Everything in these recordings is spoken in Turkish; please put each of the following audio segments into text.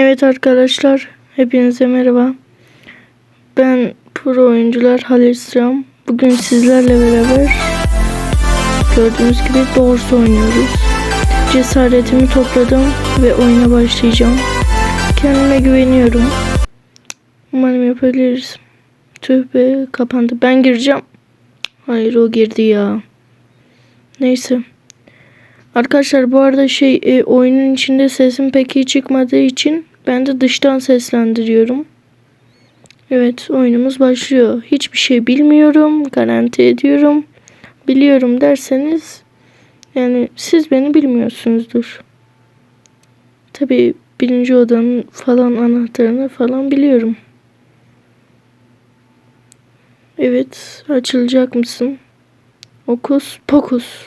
Evet arkadaşlar, hepinize merhaba. Ben pro oyuncular Halil Sıram. Bugün sizlerle beraber gördüğünüz gibi Doors oynuyoruz. Cesaretimi topladım ve oyuna başlayacağım. Kendime güveniyorum. Umarım yapabiliriz. Tüh be kapandı. Ben gireceğim. Hayır o girdi ya. Neyse. Arkadaşlar bu arada şey e, oyunun içinde sesim pek iyi çıkmadığı için ben de dıştan seslendiriyorum. Evet oyunumuz başlıyor. Hiçbir şey bilmiyorum. Garanti ediyorum. Biliyorum derseniz yani siz beni bilmiyorsunuzdur. Tabi birinci odanın falan anahtarını falan biliyorum. Evet açılacak mısın? Okus pokus.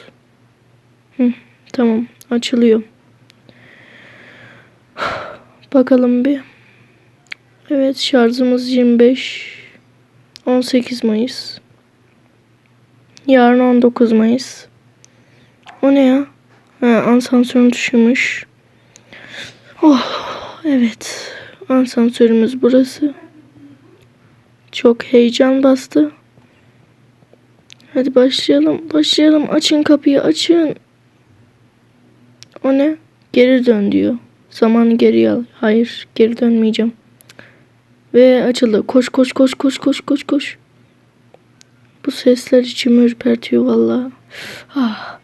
Hı. Tamam açılıyor. Bakalım bir. Evet şarjımız 25. 18 Mayıs. Yarın 19 Mayıs. O ne ya? Ha, asansörüm düşürmüş. Oh evet. Asansörümüz burası. Çok heyecan bastı. Hadi başlayalım. Başlayalım. Açın kapıyı açın. O ne? Geri dön diyor. Zamanı geri al. Hayır, geri dönmeyeceğim. Ve açıldı. Koş koş koş koş koş koş koş. Bu sesler içimi ürpertiyor vallahi. Ah.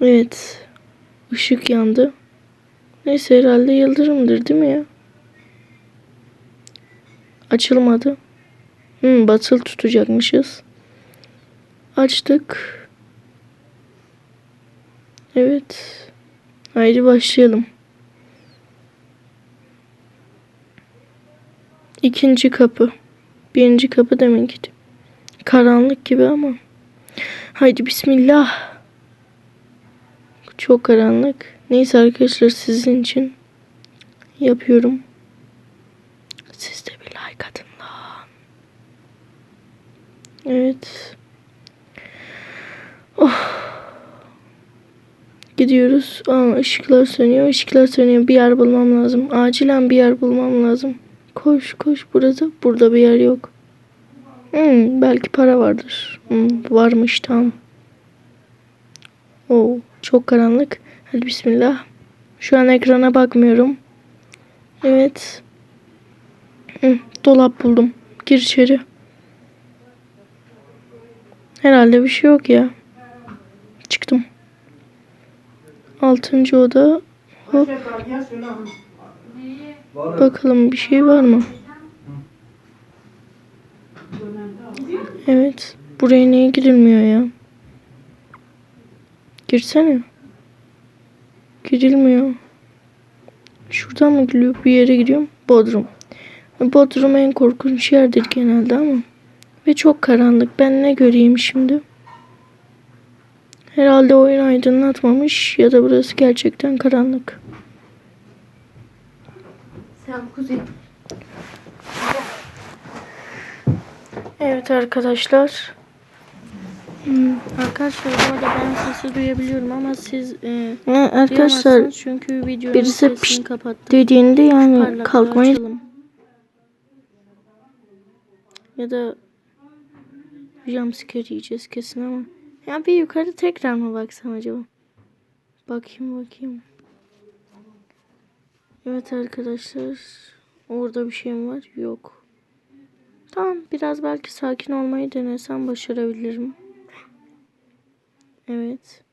Evet. Işık yandı. Neyse herhalde yıldırımdır değil mi ya? Açılmadı. Hmm, batıl tutacakmışız. Açtık. Evet. Haydi başlayalım. İkinci kapı. Birinci kapı demek. Karanlık gibi ama. Haydi bismillah. Çok karanlık. Neyse arkadaşlar sizin için yapıyorum. Siz de bir like atın lan. Evet. Oh. Gidiyoruz. Aa, ışıklar sönüyor. Işıklar sönüyor. Bir yer bulmam lazım. Acilen bir yer bulmam lazım. Koş koş burada. Burada bir yer yok. Hmm, belki para vardır. Hmm, varmış tamam. Oo, çok karanlık. Hadi bismillah. Şu an ekrana bakmıyorum. Evet. Hmm, dolap buldum. Gir içeri. Herhalde bir şey yok ya. Çıktım. Altıncı oda. Hop. Bakalım bir şey var mı? Evet. Buraya niye girilmiyor ya? Girsene. Girilmiyor. Şuradan mı giriyor? Bir yere gidiyorum. Bodrum. Bodrum en korkunç yerdir genelde ama. Ve çok karanlık. Ben ne göreyim şimdi? Herhalde oyun aydınlatmamış ya da burası gerçekten karanlık. Sen kuzey. Evet arkadaşlar. Hmm, arkadaşlar bu arada ben sesi duyabiliyorum ama siz e, arkadaşlar duyamazsınız çünkü videonun birisi sesini pişt kapattım. dediğinde yani Parlaklığı kalkmayı açalım. Ya da jumpscare yiyeceğiz kesin ama. Ya bir yukarı tekrar mı baksam acaba? Bakayım bakayım. Evet arkadaşlar. Orada bir şey mi var? Yok. Tamam biraz belki sakin olmayı denesem başarabilirim. Evet.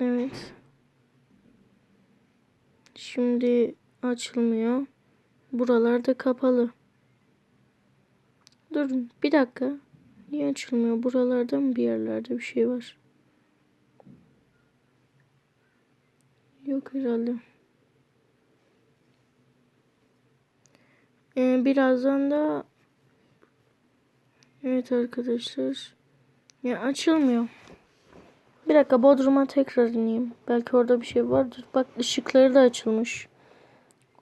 Evet. Şimdi açılmıyor. Buralarda kapalı. Durun bir dakika. Niye açılmıyor? Buralarda mı bir yerlerde bir şey var? Yok herhalde. Ee, birazdan da Evet arkadaşlar. Ya açılmıyor. Bir dakika Bodrum'a tekrar ineyim. Belki orada bir şey vardır. Bak ışıkları da açılmış.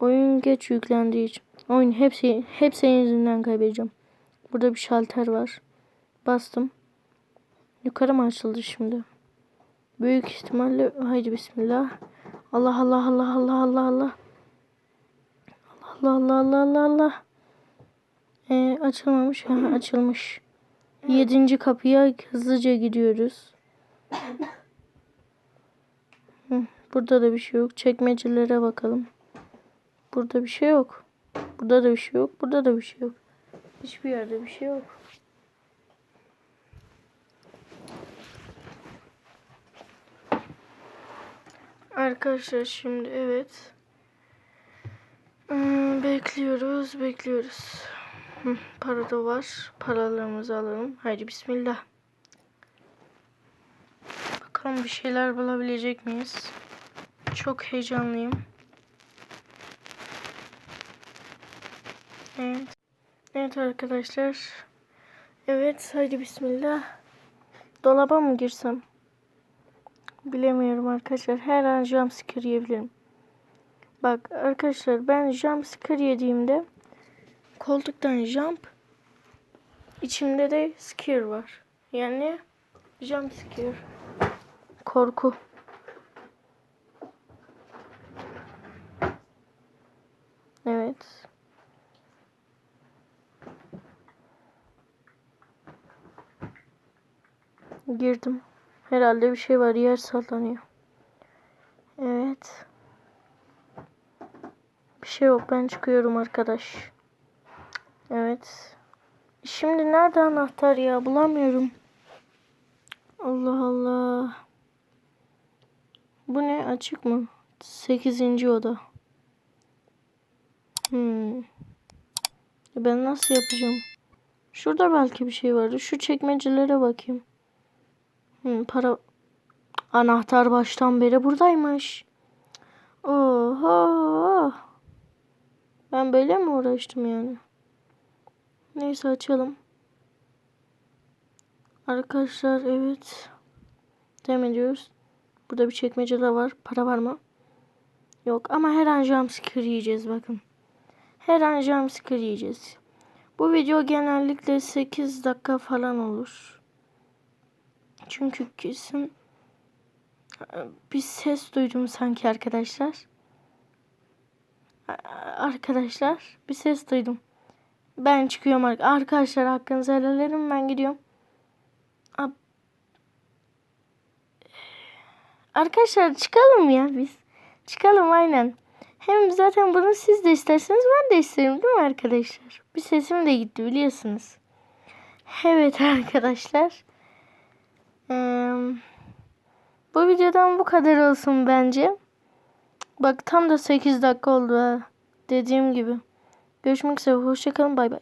Oyun geç yüklendiği için. Oyun hepsi hepsi yüzünden kaybedeceğim. Burada bir şalter var. Bastım. Yukarı mı açıldı şimdi? Büyük ihtimalle haydi bismillah. Allah Allah Allah Allah Allah Allah. Allah Allah Allah Allah Allah. Ee, açılmamış. Ha, açılmış. Yedinci kapıya hızlıca gidiyoruz. Burada da bir şey yok. Çekmecelere bakalım. Burada bir şey yok. Burada da bir şey yok. Burada da bir şey yok. Hiçbir yerde bir şey yok. Arkadaşlar şimdi evet. Hmm, bekliyoruz, bekliyoruz. Hı, para da var. Paralarımızı alalım. Haydi bismillah. Bakalım bir şeyler bulabilecek miyiz? Çok heyecanlıyım. Evet. Evet arkadaşlar. Evet haydi bismillah. Dolaba mı girsem? Bilemiyorum arkadaşlar. Her an jumpscare yiyebilirim. Bak arkadaşlar ben jumpscare yediğimde koltuktan jump içimde de scare var. Yani jumpscare. Korku. Evet. Girdim. Herhalde bir şey var. Yer sallanıyor. Evet. Bir şey yok. Ben çıkıyorum arkadaş. Evet. Şimdi nerede anahtar ya? Bulamıyorum. Allah Allah. Bu ne? Açık mı? Sekizinci oda. Hmm. Ben nasıl yapacağım? Şurada belki bir şey vardı. Şu çekmecelere bakayım. Hmm, para anahtar baştan beri buradaymış. Oho. Ben böyle mi uğraştım yani? Neyse açalım. Arkadaşlar evet. Devam ediyoruz. Burada bir çekmecede var. Para var mı? Yok ama her an jumpscare yiyeceğiz bakın. Her an jumpscare yiyeceğiz. Bu video genellikle 8 dakika falan olur. Çünkü kesin bir ses duydum sanki arkadaşlar. Arkadaşlar bir ses duydum. Ben çıkıyorum ar- arkadaşlar hakkınızı helal edin ben gidiyorum. Arkadaşlar çıkalım ya biz. Çıkalım aynen. Hem zaten bunu siz de isterseniz ben de isterim değil mi arkadaşlar? Bir sesim de gitti biliyorsunuz. Evet arkadaşlar. Ee, bu videodan bu kadar olsun bence. Bak tam da 8 dakika oldu ha. Dediğim gibi. Görüşmek üzere. Hoşçakalın. Bay bay.